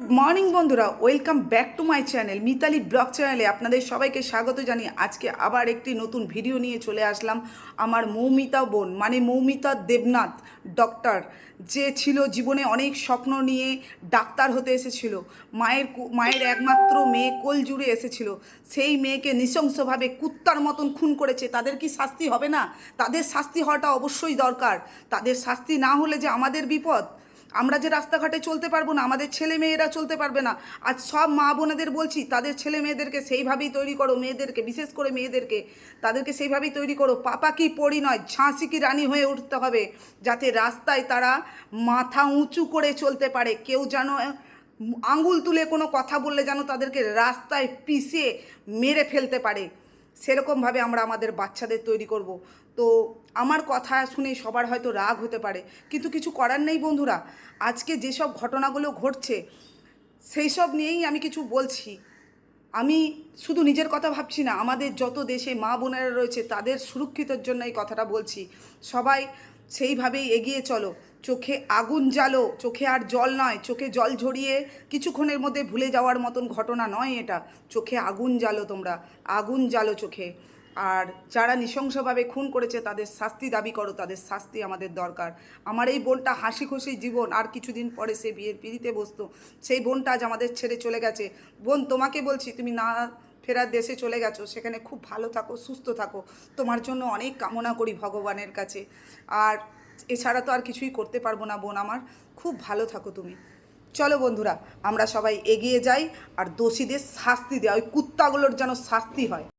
Morning বন্ধুরা, welcome back to my channel, Mitali blog চ্যানেলে আপনাদের সবাইকে স্বাগত জানিয়ে আজকে আবার একটি নতুন ভিডিও নিয়ে চলে আসলাম আমার মৌমিতা বোন মানে মৌমিতা দেবনাথ ডক্টর যে ছিল জীবনে অনেক স্বপ্ন নিয়ে ডাক্তার হতে এসেছিল, মায়ের মায়ের একমাত্র মেয়ে কোল জুড়ে এসেছিল, সেই মেয়েকে নৃশংসভাবে কুত্তার মতন খুন করেছে, তাদের কি শাস্তি হবে না? তাদের শাস্তি হওয়াটা অবশ্যই দরকার, তাদের শাস্তি না হলে যে আমাদের বিপদ আমরা যে রাস্তাঘাটে চলতে পারব না, আমাদের ছেলে মেয়েরা চলতে পারবে না। আজ সব মা বোনেদের বলছি, তাদের ছেলে মেয়েদেরকে সেইভাবেই তৈরি করো, মেয়েদেরকে, বিশেষ করে মেয়েদেরকে, তাদেরকে সেইভাবেই তৈরি করো। পাপা কি পড়ি নয়, ঝাঁসি কি রানী হয়ে উঠতে হবে, যাতে রাস্তায় তারা মাথা উঁচু করে চলতে পারে। কেউ যেন আঙ্গুল তুলে কোনো কথা বললে যেন তাদেরকে রাস্তায় পিষে মেরে ফেলতে পারে। সেরকমভাবে আমরা আমাদের বাচ্চাদের তৈরি করব। তো আমার কথা শুনে সবার হয়তো রাগ হতে পারে, কিন্তু কিছু করার নেই বন্ধুরা। আজকে যেসব ঘটনাগুলো ঘটছে সেই সব নিয়েই আমি কিছু বলছি। আমি শুধু নিজের কথা ভাবছি না, আমাদের যত দেশে মা বোনেরা রয়েছে, তাদের সুরক্ষিতর জন্য এই কথাটা বলছি। সবাই সেইভাবেই এগিয়ে চলো। চোখে আগুন জ্বালো, চোখে আর জল নয়, চোখে জল ঝরিয়ে কিছুক্ষণের মধ্যে ভুলে যাওয়ার মতন ঘটনা নয় এটা। চোখে আগুন জ্বালো তোমরা, আগুন জ্বালো চোখে। আর যারা নৃশংসভাবে খুন করেছে, তাদের শাস্তি দাবি করো, তাদের শাস্তি আমাদের দরকার। আমার এই বোনটা হাসি খুশি জীবন, আর কিছুদিন পরে সে বিয়ের পিড়িতে বসতো। সেই বোনটা আজ আমাদের ছেড়ে চলে গেছে। বোন, তোমাকে বলছি, তুমি না ফেরার দেশে চলে গেছো, সেখানে খুব ভালো থাকো, সুস্থ থাকো। তোমার জন্য অনেক কামনা করি ভগবানের কাছে। আর এছাড়া তো আর কিছুই করতে পারব না, বোন আমার। খুব ভালো থাকো তুমি। চলো বন্ধুরা, আমরা সবাই এগিয়ে যাই, আর দোষীদের শাস্তি দেওয়া, ওই কুত্তাগুলোর যেন শাস্তি হয়।